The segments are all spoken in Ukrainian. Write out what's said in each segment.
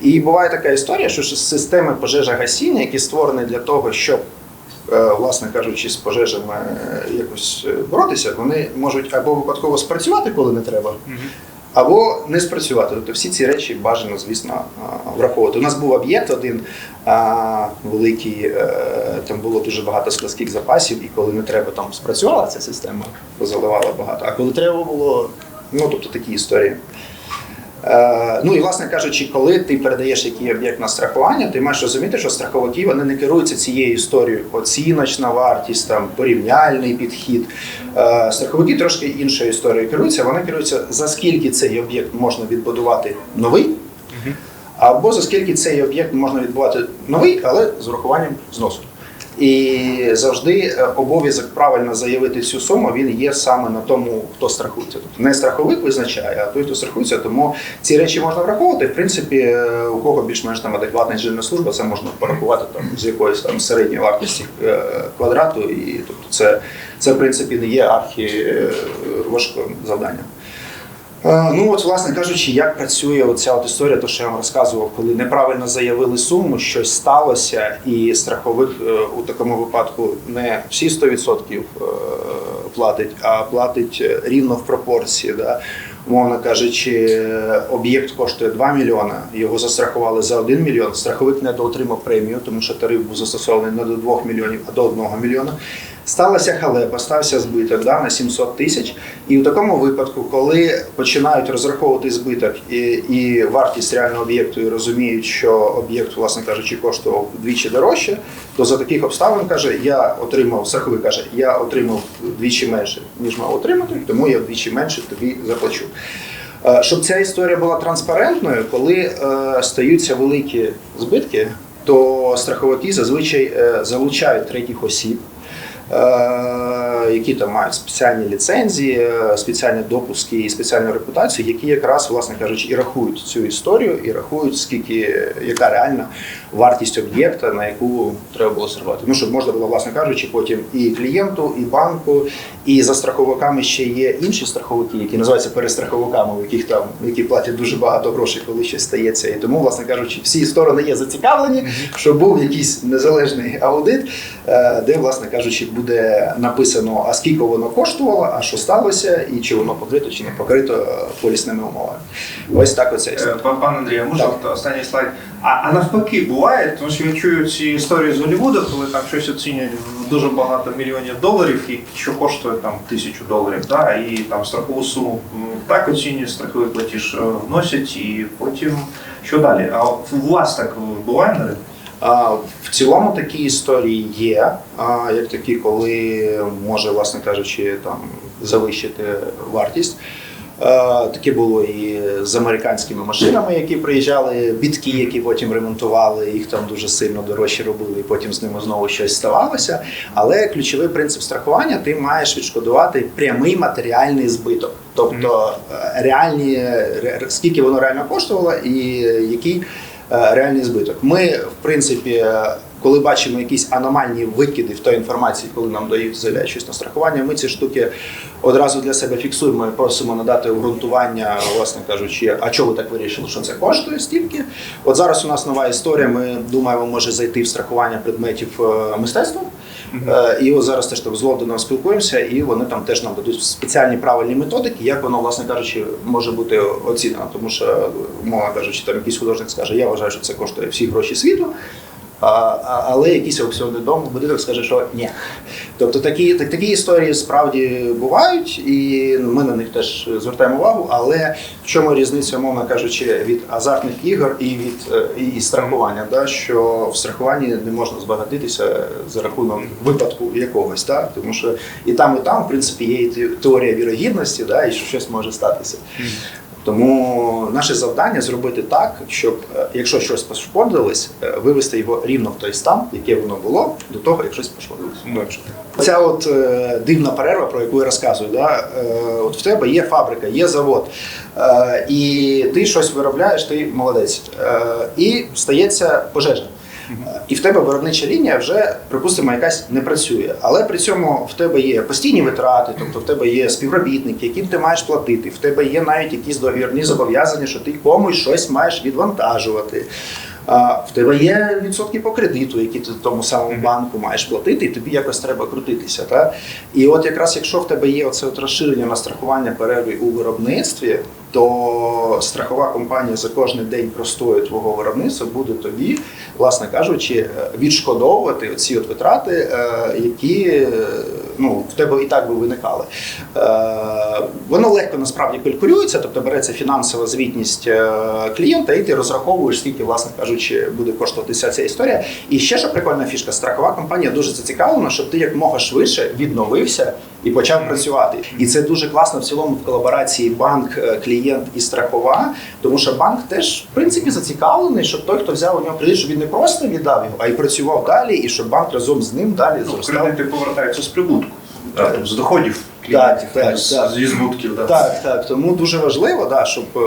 І буває така історія, що системи пожежогасіння, які створені для того, щоб, е, власне кажучи, з пожежами е, якось е, боротися, вони можуть або випадково спрацювати, коли не треба, або не спрацювати. Тобто всі ці речі бажано, звісно, враховувати. У нас був об'єкт один великий, там було дуже багато складських запасів, і коли не треба, там спрацювала ця система, позаливала багато. А коли треба було, ну тобто такі історії. Е, Ну і власне кажучи, коли ти передаєш який об'єкт на страхування, ти маєш розуміти, що страховики вони не керуються цією історією. Оціночна вартість, там порівняльний підхід. Е, Страховики трошки іншою історією керуються. Вони керуються за скільки цей об'єкт можна відбудувати новий, або за скільки цей об'єкт можна відбувати новий, але з урахуванням зносу. І завжди е, обов'язок правильно заявити цю суму він є саме на тому, хто страхується. Тобто не страховик визначає, а той, хто страхується. Тому ці речі можна враховувати. В принципі, е, у кого більш-менш там адекватна інженерна служба, це можна порахувати там з якоїсь там середньої вартості е, квадрату. І тобто, це, це в принципі не є архі важким завданням. Е, Ну от, власне кажучи, як працює оця от історія, то що я вам розказував, коли неправильно заявили суму, щось сталося, і страховик е, у такому випадку не всі 100% е, платить, а платить рівно в пропорції. Да? Умовно кажучи, об'єкт коштує 2 мільйони, його застрахували за 1 мільйон. Страховик не доотримав премію, тому що тариф був застосований не до 2 мільйонів, а до 1 мільйона. Сталася халепа, стався збиток да, на 700 тисяч. І в такому випадку, коли починають розраховувати збиток і, і вартість реального об'єкту, і розуміють, що об'єкт, власне кажучи, коштував вдвічі дорожче, то за таких обставин каже, я отримав, страховик каже, я отримав вдвічі менше, ніж мав отримати, тому я вдвічі менше тобі заплачу. Е, Щоб ця історія була транспарентною, коли е, стаються великі збитки, то страховики зазвичай е, залучають третіх осіб, е, які там мають спеціальні ліцензії, е, спеціальні допуски і спеціальну репутацію, які якраз, власне кажучи, і рахують цю історію, і рахують, скільки яка реальна вартість об'єкта, на яку треба було страхувати. Ну, щоб можна було, власне кажучи, потім і клієнту, і банку, і за страховиками ще є інші страховики, які називаються перестраховиками, у яких там які платять дуже багато грошей, коли щось стається. І тому, власне кажучи, всі сторони є зацікавлені, щоб був якийсь незалежний аудит, е, де, власне кажучи, буде написано, а скільки воно коштувало, а що сталося, і чи воно покрито, чи не покрито е, полісними умовами. Ось так оце Е. Пан пан Андрій, а може Так. останній слайд. А, а навпаки буває, тому що я чую ці історії з Голлівуду, коли там щось оцінюють в дуже багато мільйонів доларів, і що коштує там тисячу доларів, да, і там страхову суму так оцінюють, страховий платіж е, вносять, і потім що далі? А у вас так буває на ринку? В цілому такі історії є, як такі, коли може, власне кажучи, там завищити вартість. Таке було і з американськими машинами, які приїжджали, бітки, які потім ремонтували, їх там дуже сильно дорожче робили, і потім з ними знову щось ставалося. Але ключовий принцип страхування ти маєш відшкодувати прямий матеріальний збиток, тобто е, реальні ре- скільки воно реально коштувало, і який е, реальний збиток. Ми, в принципі, е, коли бачимо якісь аномальні викиди в той інформації, коли нам дають заявляють щось на страхування, ми ці штуки одразу для себе фіксуємо і просимо надати обґрунтування, власне кажучи, а чого ви так вирішили, що це коштує стільки. От зараз у нас нова історія. Ми думаємо, може зайти в страхування предметів е, мистецтва. Е, І от зараз теж там з Лондоном спілкуємося, і вони там теж нам дадуть спеціальні правильні методики, як воно, власне кажучи, може бути оцінено. Тому що, мова кажучи, там якийсь художник скаже, я вважаю, що це коштує всі гроші світу. Але якийсь аукціонний дом будинок скаже, що ні. Тобто такі, так, такі історії справді бувають, і ми на них теж звертаємо увагу. Але в чому різниця, мовно кажучи, від азартних ігор і від е, і страхування? Да? Що в страхуванні не можна збагатитися за рахунок випадку якогось, да? тому що і там, і там, в принципі, є і теорія вірогідності, да? і що щось може статися. Тому наше завдання зробити так, щоб е, якщо щось пошкодилось, е, вивести його рівно в той стан, яке воно було до того, як щось пошкодилось. Ця от е, дивна перерва, про яку я розказую, да? е, от в тебе є фабрика, є завод, е, і ти щось виробляєш, ти молодець. Е, і стається пожежа. І в тебе виробнича лінія вже, припустимо, якась не працює. Але при цьому в тебе є постійні витрати, тобто в тебе є співробітники, яким ти маєш платити, в тебе є навіть якісь договірні зобов'язання, що ти комусь щось маєш відвантажувати. В тебе є відсотки по кредиту, які ти тому самому банку маєш платити, і тобі якось треба крутитися. Та? І от якраз якщо в тебе є оце от розширення на страхування перерви у виробництві, то страхова компанія за кожен день простою твого виробництва буде тобі, власне кажучи, е, відшкодовувати оці от витрати, е, які е, ну, в тебе і так би виникали. Воно легко насправді калькулюється, тобто береться фінансова звітність е, клієнта, і ти розраховуєш, скільки, власне кажучи, буде коштувати вся ця історія. І ще що прикольна фішка, страхова компанія дуже зацікавлена, щоб ти якмога швидше відновився і почав працювати. І це дуже класно в цілому в колаборації банк, е, клієнт і страхова, тому що банк теж в принципі зацікавлений, щоб той, хто взяв у нього кредит, щоб він не просто віддав його, а й працював далі, і щоб банк разом з ним далі Ну, зростав. кредити повертаються з прибутку, да, там, з доходів Так, клієнтів, так, з, так. зі збутків. Так. Так, так. Тому дуже важливо, да, щоб е,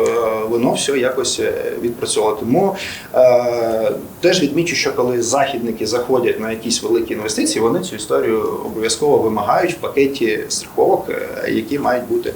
воно все якось е, відпрацьовувало. Тому е, теж відмічу, що коли західники заходять на якісь великі інвестиції, вони цю історію обов'язково вимагають в пакеті страховок, е, які мають бути